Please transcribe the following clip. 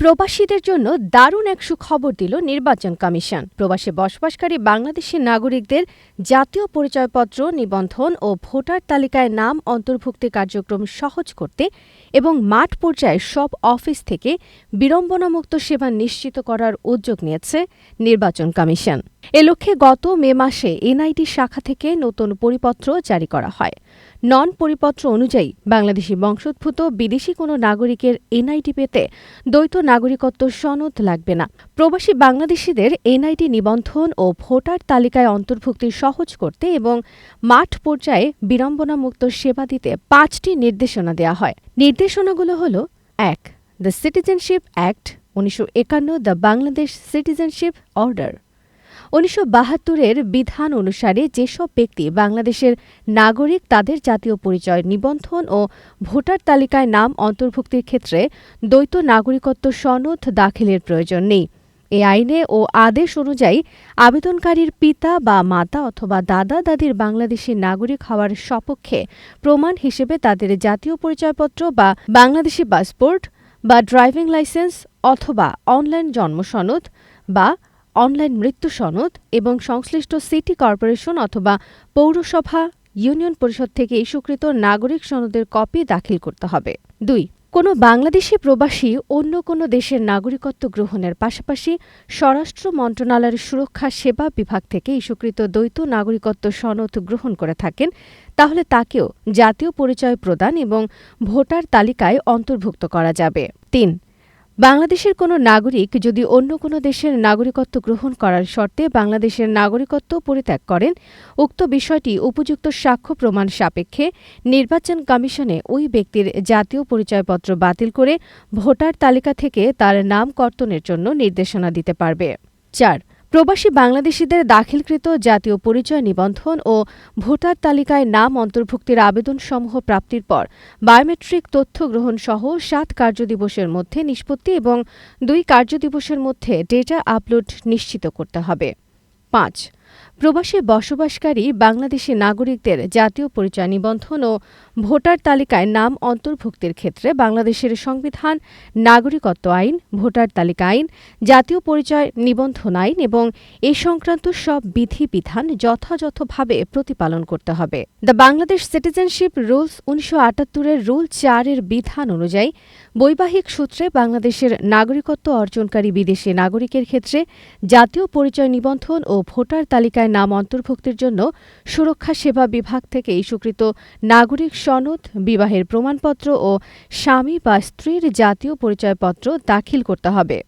প্রবাসীদের জন্য দারুণ এক সুখবর দিল নির্বাচন কমিশন। প্রবাসে বসবাসকারী বাংলাদেশি নাগরিকদের জাতীয় পরিচয়পত্র, নিবন্ধন ও ভোটার তালিকায় নাম অন্তর্ভুক্তি কার্যক্রম সহজ করতে এবং মাঠ পর্যায়ে সব অফিস থেকে বিড়ম্বনামুক্ত সেবা নিশ্চিত করার উদ্যোগ নিয়েছে নির্বাচন কমিশন। এ লক্ষ্যে গত মে মাসে এনআইডি শাখা থেকে নতুন পরিপত্র জারি করা হয়। নন পরিপত্র অনুযায়ী বাংলাদেশি বংশোদ্ভূত বিদেশি কোনো নাগরিকের এনআইডি পেতে দ্বৈত নাগরিকত্ব সনদ লাগবে না। প্রবাসী বাংলাদেশিদের এনআইডি নিবন্ধন ও ভোটার তালিকায় অন্তর্ভুক্তি সহজ করতে এবং মাঠ পর্যায়ে বিড়ম্বনামুক্ত সেবা দিতে পাঁচটি নির্দেশনা দেওয়া হয়। নির্দেশনাগুলো হল, এক, দ্য সিটিজেনশিপ অ্যাক্ট, উনিশশো একান্ন দ্য বাংলাদেশ সিটিজেনশিপ অর্ডার। উনিশশো বাহাত্তরের বিধান অনুসারে যেসব ব্যক্তি বাংলাদেশের নাগরিক, তাদের জাতীয় পরিচয় নিবন্ধন ও ভোটার তালিকায় নাম অন্তর্ভুক্তির ক্ষেত্রে দ্বৈত নাগরিকত্ব সনদ দাখিলের প্রয়োজন নেই। এ আইনে ও আদেশ অনুযায়ী আবেদনকারীর পিতা বা মাতা অথবা দাদা, দাদির বাংলাদেশি নাগরিক হওয়ার সপক্ষে প্রমাণ হিসেবে তাদের জাতীয় পরিচয়পত্র বা বাংলাদেশি পাসপোর্ট বা ড্রাইভিং লাইসেন্স অথবা অনলাইন জন্ম সনদ বা অনলাইন মৃত্যু সনদ এবং সংশ্লিষ্ট সিটি কর্পোরেশন অথবা পৌরসভা, ইউনিয়ন পরিষদ থেকে ইস্যুকৃত নাগরিক সনদের কপি দাখিল করতে হবে। দুই, কোনো বাংলাদেশি প্রবাসী অন্য কোনো দেশের নাগরিকত্ব গ্রহণের পাশাপাশি স্বরাষ্ট্র মন্ত্রণালয়ের সুরক্ষা সেবা বিভাগ থেকে ইস্যুকৃত দ্বৈত নাগরিকত্ব সনদ গ্রহণ করে থাকেন, তাহলে তাকেও জাতীয় পরিচয় প্রদান এবং ভোটার তালিকায় অন্তর্ভুক্ত করা যাবে। তিন বাংলাদেশের কোনো নাগরিক যদি অন্য কোনো দেশের নাগরিকত্ব গ্রহণ করার শর্তে বাংলাদেশের নাগরিকত্ব পরিত্যাগ করেন, উক্ত বিষয়টি উপযুক্ত সাক্ষ্য প্রমাণ সাপেক্ষে নির্বাচন কমিশনে ওই ব্যক্তির জাতীয় পরিচয়পত্র বাতিল করে ভোটার তালিকা থেকে তার নাম কর্তনের জন্য নির্দেশনা দিতে পারবে। চার প্রবাসী বাংলাদেশিদের দাখিলকৃত জাতীয় পরিচয় নিবন্ধন ও ভোটার তালিকায় নাম অন্তর্ভুক্তির আবেদনসমূহ প্রাপ্তির পর বায়োমেট্রিক তথ্য গ্রহণ সহ সাত কার্যদিবসের মধ্যে নিষ্পত্তি এবং দুই কার্যদিবসের মধ্যে ডেটা আপলোড নিশ্চিত করতে হবে। পাঁচ প্রবাসে বসবাসকারী বাংলাদেশি নাগরিকদের জাতীয় পরিচয় নিবন্ধন ও ভোটার তালিকায় নাম অন্তর্ভুক্তির ক্ষেত্রে বাংলাদেশের সংবিধান, নাগরিকত্ব আইন, ভোটার তালিকা আইন, জাতীয় পরিচয় নিবন্ধন আইন এবং এ সংক্রান্ত সব বিধিবিধান যথাযথভাবে প্রতিপালন করতে হবে। দ্য বাংলাদেশ সিটিজেনশিপ রুলস উনিশশো আটাত্তরের রুল চারের বিধান অনুযায়ী বৈবাহিক সূত্রে বাংলাদেশের নাগরিকত্ব অর্জনকারী বিদেশি নাগরিকের ক্ষেত্রে জাতীয় পরিচয় নিবন্ধন ও ভোটার তালিকায় নাম অন্তর্ভুক্তির জন্য সুরক্ষা সেবা বিভাগ থেকে ইস্যুকৃত নাগরিক সনদ, বিবাহের প্রমাণপত্র ও স্বামী বা স্ত্রীর জাতীয় পরিচয়পত্র দাখিল করতে হবে।